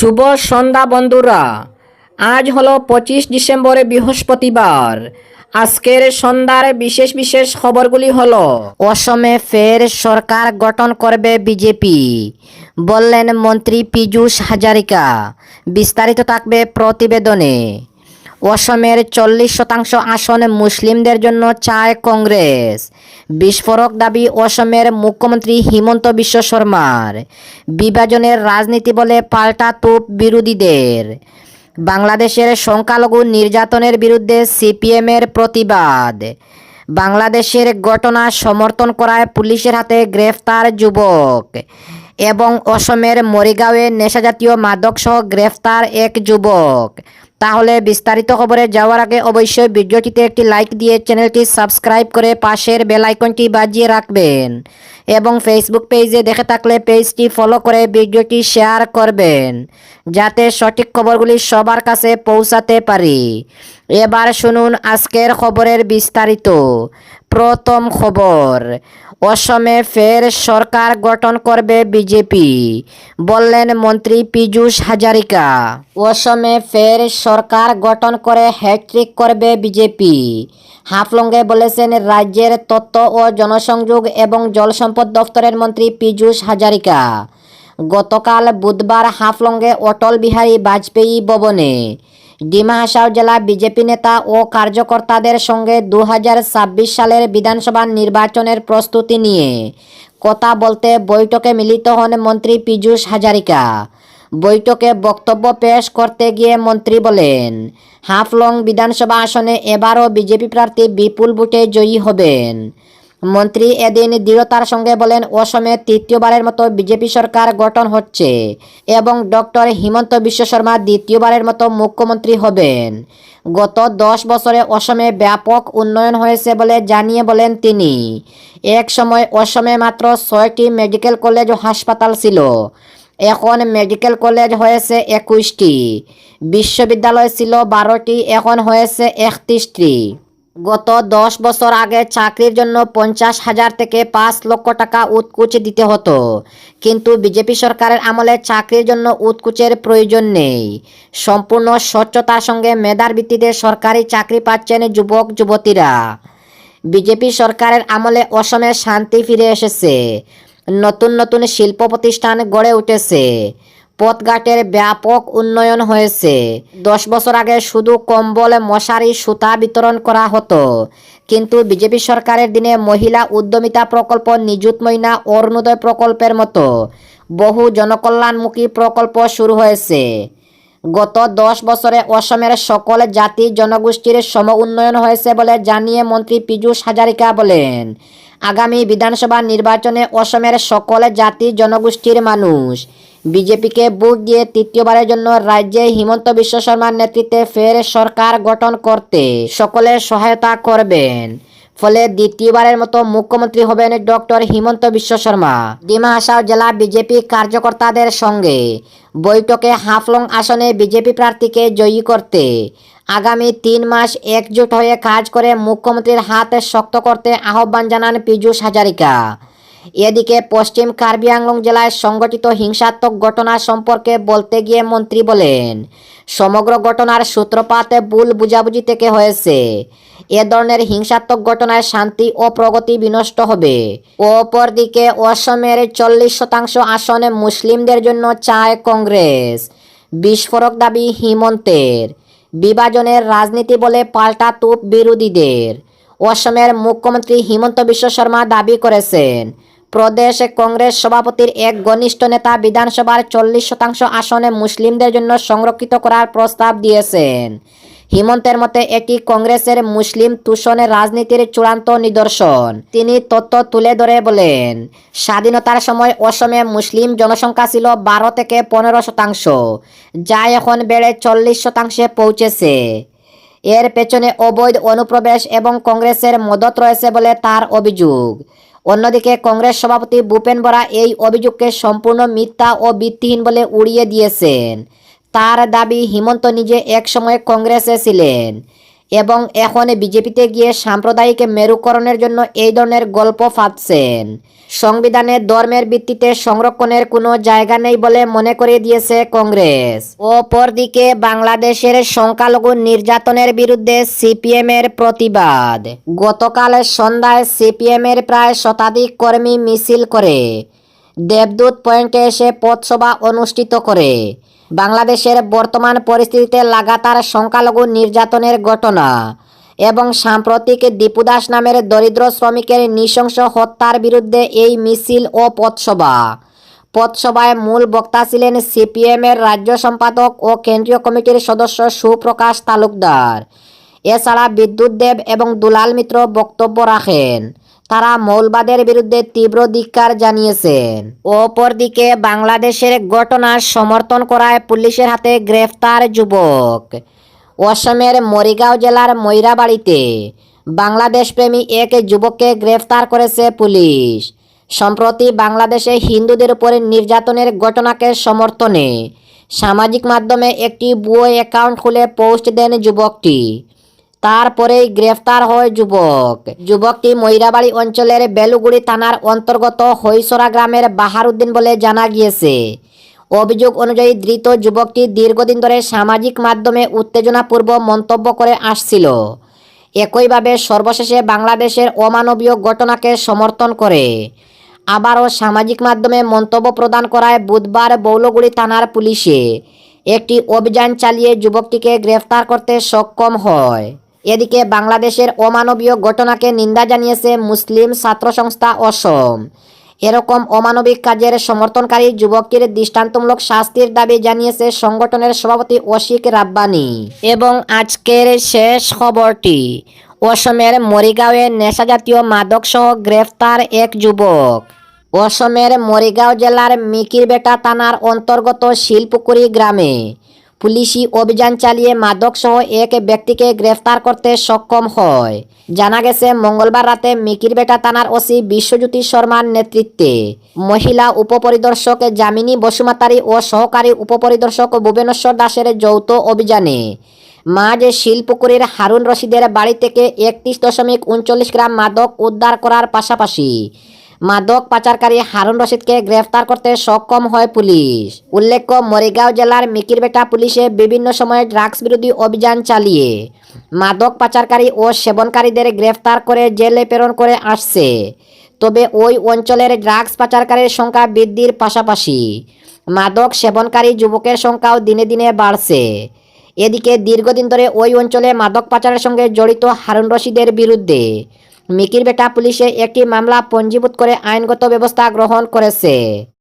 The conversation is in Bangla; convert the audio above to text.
শুভ সন্ধ্যা বন্ধুরা। আজ হলো পঁচিশ ডিসেম্বরে বৃহস্পতিবার। আজকের সন্ধ্যার বিশেষ বিশেষ খবরগুলি হল, অসমে ফের সরকার গঠন করবে বিজেপি। বললেন মন্ত্রী পীযূষ হাজারিকা। বিস্তারিত থাকবে প্রতিবেদনে। অসমের চল্লিশ শতাংশ আসন মুসলিমদের জন্য চায় কংগ্রেস। বিস্ফোরক দাবি অসমের মুখ্যমন্ত্রী হিমন্ত বিশ্ব শর্মার। বিভাজনের রাজনীতি বলে পাল্টা তোপ বিরোধীদের। বাংলাদেশের সংখ্যালঘু নির্যাতনের বিরুদ্ধে সিপিএমের প্রতিবাদ। বাংলাদেশের ঘটনা সমর্থন করায় পুলিশের হাতে গ্রেফতার যুবক। এবং অসমের মরিগাঁওয়ে নেশাজাতীয় মাদকসহ গ্রেফতার এক যুবক। তাহলে বিস্তারিত খবরে যাওয়ার আগে অবশ্যই ভিডিওটিতে একটি লাইক দিয়ে চ্যানেলটি সাবস্ক্রাইব করে পাশের বেল আইকনটি বাজিয়ে রাখবেন এবং ফেসবুক পেজে দেখে থাকলে পেজটি ফলো করে ভিডিওটি শেয়ার করবেন যাতে সঠিক খবরগুলি সবার কাছে পৌঁছাতে পারি। এবার শুনুন আজকের খবরের বিস্তারিত। প্রথম খবর, অসমে ফের সরকার গঠন করবে বিজেপি। বললেন মন্ত্রী পীযূষ হাজারিকা, অসমে ফের সরকার গঠন করে হ্যাট্রিক করবে বিজেপি। হাফলঙ্গে বলেছেন রাজ্যের তথ্য ও জনসংযোগ এবং জলসম্পদ দফতরের মন্ত্রী পীযূষ হাজারিকা। গতকাল বুধবার হাফলঙ্গে অটল বিহারী বাজপেয়ী ভবনে ডিমা হাসাও জেলা বিজেপি নেতা ও কার্যকর্তাদের সঙ্গে দু হাজার ছাব্বিশ সালের বিধানসভা নির্বাচনের প্রস্তুতি নিয়ে কথা বলতে বৈঠকে মিলিত হন মন্ত্রী পীযূষ হাজারিকা। বৈঠকে বক্তব্য পেশ করতে গিয়ে মন্ত্রী বলেন, হাফলং বিধানসভা আসনে এবারও বিজেপি প্রার্থী বিপুল ভোটে জয়ী হবেন। মন্ত্রী এদিন দৃঢ়তার সঙ্গে বলেন, অসমে তৃতীয়বারের মতো বিজেপি সরকার গঠন হচ্ছে এবং ডক্টর হিমন্ত বিশ্ব শর্মা দ্বিতীয়বারের মতো মুখ্যমন্ত্রী হবেন। গত দশ বছরে অসমে ব্যাপক উন্নয়ন হয়েছে বলে জানিয়ে বলেন তিনি। এক সময় অসমে মাত্র ছয়টি মেডিকেল কলেজ ও হাসপাতাল ছিল। এখন মেডিকেল কলেজ হয়েছে একুশটি। বিশ্ববিদ্যালয় ছিল বারোটি, এখন হয়েছে একত্রিশটি। গত দশ বছর আগে চাকরির জন্য পঞ্চাশ হাজার থেকে পাঁচ লক্ষ টাকা উৎকুচ দিতে হতো। কিন্তু বিজেপি সরকারের আমলে চাকরির জন্য উৎকুচের প্রয়োজন নেই। সম্পূর্ণ স্বচ্ছতার সঙ্গে মেধার ভিত্তিতে সরকারি চাকরি পাচ্ছেন যুবক, যুবতীরা। বিজেপি সরকারের আমলে অসমে শান্তি ফিরে এসেছে। নতুন নতুন শিল্প প্রতিষ্ঠান গড়ে উঠেছে। পথঘাটের ব্যাপক উন্নয়ন হয়েছে। দশ বছর আগে শুধু কম্বল, মশারি, সুতা বিতরণ করা হতো। কিন্তু বিজেপি সরকারের দিনে মহিলা উদ্যমিতা প্রকল্প নিযুত মহিনা অরুণোদয় প্রকল্পের মতো বহু জনকল্যাণমুখী প্রকল্প শুরু হয়েছে। গত দশ বছরে অসমের সকল জাতি জনগোষ্ঠীর সম উন্নয়ন হয়েছে বলে জানিয়ে মন্ত্রী পীযূষ হাজারিকা বলেন। আগামী বিধানসভা নির্বাচনে অসমের সকল জাতি জনগোষ্ঠীর মানুষ বিজেপিকে ভোট দিয়ে তৃতীয়বারের জন্য রাজ্যে হিমন্ত বিশ্ব শর্মার নেতৃত্বে ফের সরকার গঠন করতে সকলে সহায়তা করবেন। ফলে দ্বিতীয়বারের মতো মুখ্যমন্ত্রী হবেন ডক্টর হিমন্ত বিশ্ব শর্মা। ডিমা হাসাও জেলা বিজেপি কার্যকর্তাদের সঙ্গে বৈঠকে হাফলং আসনে বিজেপি প্রার্থীকে জয়ী করতে। আগামী তিন মাস একজোট হয়ে কাজ করে মুখ্যমন্ত্রীর হাত শক্ত করতে আহ্বান জানান পীযূষ হাজারিকা। এদিকে পশ্চিম কার্বি আংলং জেলায় সংগঠিত হিংসাত্মক ঘটনা সম্পর্কে বলতে গিয়ে মন্ত্রী বলেন, সমগ্র ঘটনার সূত্রপাত ভুল বুঝাবুঝি থেকে হয়েছে। এ ধরনের হিংসাত্মক ঘটনায় শান্তি ও প্রগতি বিনষ্ট হবে। অপরদিকে অসমের চল্লিশ শতাংশ আসনে মুসলিমদের জন্য চায় কংগ্রেস। বিস্ফোরক দাবি হিমন্তের। বিভাজনের রাজনীতি বলে পাল্টা তুপ বিরোধীদের। অসমের মুখ্যমন্ত্রী হিমন্ত বিশ্ব শর্মা দাবি করেছেন প্রদেশ কংগ্রেস সভাপতির এক ঘনিষ্ঠ নেতা বিধানসভার চল্লিশ শতাংশ আসনে মুসলিমদের জন্য সংরক্ষিত করার প্রস্তাব দিয়েছেন। হিমন্তের মতে এটি কংগ্রেসের মুসলিম তুষণের রাজনীতির চূড়ান্ত নিদর্শন। তিনি তথ্য তুলে ধরে বলেন, স্বাধীনতার সময় অসমে মুসলিম জনসংখ্যা ছিল বারো থেকে পনেরো শতাংশ, যা এখন বেড়ে চল্লিশ শতাংশে পৌঁছেছে। এর পেছনে অবৈধ অনুপ্রবেশ এবং কংগ্রেসের মদত রয়েছে বলে তার অভিযোগ। অন্যদিকে কংগ্রেস সভাপতি ভূপেন বরা এই অভিযোগকে সম্পূর্ণ মিথ্যা ও ভিত্তিহীন বলে উড়িয়ে দিয়েছেন। তার দাবি হিমন্ত নিজে এক সময় কংগ্রেসে ছিলেন। এবং এখন বিজেপিতে গিয়ে সাম্প্রদায়িক মেরুকরণের জন্য এই ধরনের গল্প ফাঁদছেন। সংবিধানে ধর্মের ভিত্তিতে সংরক্ষণের কোনো জায়গা নেই বলে মনে করে দিয়েছে কংগ্রেস। অপরদিকে বাংলাদেশের সংখ্যালঘু নির্যাতনের বিরুদ্ধে সিপিএম এর প্রতিবাদ। গতকাল সন্ধ্যায় সিপিএম এর প্রায় শতাধিক কর্মী মিছিল করে দেবদূত পয়েন্টে এসে পথসভা অনুষ্ঠিত করে। বাংলাদেশের বর্তমান পরিস্থিতিতে লাগাতার সংখ্যালঘু নির্যাতনের ঘটনা এবং সাম্প্রতিক দীপুদাস নামের দরিদ্র শ্রমিকের নৃশংস হত্যার বিরুদ্ধে এই মিছিল ও পথসভা। পথসভায় মূল বক্তা ছিলেন সিপিএম এর রাজ্য সম্পাদক ও কেন্দ্রীয় কমিটির সদস্য সুপ্রকাশ তালুকদার। এছাড়া বিদ্যুৎ দেব এবং দুলাল মিত্র বক্তব্য রাখেন। তারা মৌলবাদের বিরুদ্ধে তীব্র ধিক্কার জানিয়েছেন অপরদিকে বাংলাদেশের ঘটনা সমর্থন করায় পুলিশের হাতে গ্রেফতার যুবক। অসমের মরিগাঁও জেলার ময়রাবাড়িতে বাংলাদেশপ্রেমী এক যুবককে গ্রেফতার করেছে পুলিশ। সম্প্রতি বাংলাদেশে হিন্দুদের উপরে নির্যাতনের ঘটনাকে সমর্থনে সামাজিক মাধ্যমে একটি বুয়ো অ্যাকাউন্ট খুলে পোস্ট দেন যুবকটি। তারপরেই গ্রেফতার হয় যুবক। যুবকটি ময়রাবাড়ি অঞ্চলের বেলুগুড়ি থানার অন্তর্গত হৈসরা গ্রামের বাহারুদ্দিন বলে জানা গিয়েছে। অভিযোগ অনুযায়ী ধৃত যুবকটি দীর্ঘদিন ধরে সামাজিক মাধ্যমে উত্তেজনাপূর্ব মন্তব্য করে আসছিল। একইভাবে সর্বশেষে বাংলাদেশের অমানবীয় ঘটনাকে সমর্থন করে। আবারও সামাজিক মাধ্যমে মন্তব্য প্রদান করায় বুধবার বৌলগুড়ি থানার পুলিশে একটি অভিযান চালিয়ে যুবকটিকে গ্রেফতার করতে সক্ষম হয়। এদিকে বাংলাদেশের অমানবীয় ঘটনাকে নিন্দা জানিয়েছে মুসলিম ছাত্র সংস্থা অসম। এরকম অমানবিক কাজের সমর্থনকারী যুবকটির দৃষ্টান্তমূলক শাস্তির দাবি জানিয়েছে সংগঠনের সভাপতি অশিক রাব্বানি। এবং আজকের শেষ খবরটি, অসমের মরিগাঁওয়ে নেশাজাতীয় মাদকসহ গ্রেফতার এক যুবক। অসমের মরিগাঁও জেলার মিকিরবেটা থানার অন্তর্গত শিলপুকুরি গ্রামে। পুলিশি অভিযান চালিয়ে মাদকসহ এক ব্যক্তিকে গ্রেফতার করতে সক্ষম হয়। জানা গেছে, মঙ্গলবার রাতে মিকিরবেটা থানার ওসি বিশ্বজ্যোতি শর্মার নেতৃত্বে মহিলা উপপরিদর্শক যামিনী বসুমাতারি ও সহকারী উপপরিদর্শক ভুবনেশ্বর দাসের যৌথ অভিযানে মাঝ শিলপুকুরের হারুন রশিদের বাড়ি থেকে একত্রিশ দশমিক উনচল্লিশ গ্রাম মাদক উদ্ধার করার পাশাপাশি মাদক পাচারকারী হারুন রশিদকে গ্রেফতার করতে সক্ষম হয় পুলিশ উল্লেখ্য মরিগাঁও জেলার মিকিরবেটা পুলিশে বিভিন্ন সময়ে ড্রাগস বিরোধী অভিযান চালিয়ে মাদক পাচারকারী ও সেবনকারীদের গ্রেফতার করে জেলে প্রেরণ করে আসছে। তবে ওই অঞ্চলের ড্রাগস পাচারকারীর সংখ্যা বৃদ্ধির পাশাপাশি মাদক সেবনকারী যুবকের সংখ্যাও দিনে দিনে বাড়ছে এদিকে দীর্ঘদিন ধরে ওই অঞ্চলে মাদক পাচারের সঙ্গে জড়িত হারুন রশিদের বিরুদ্ধে মিকিরবেটা পুলিশে একটি মামলা পঞ্জীভূত করে আইনগত ব্যবস্থা গ্রহণ করেছে।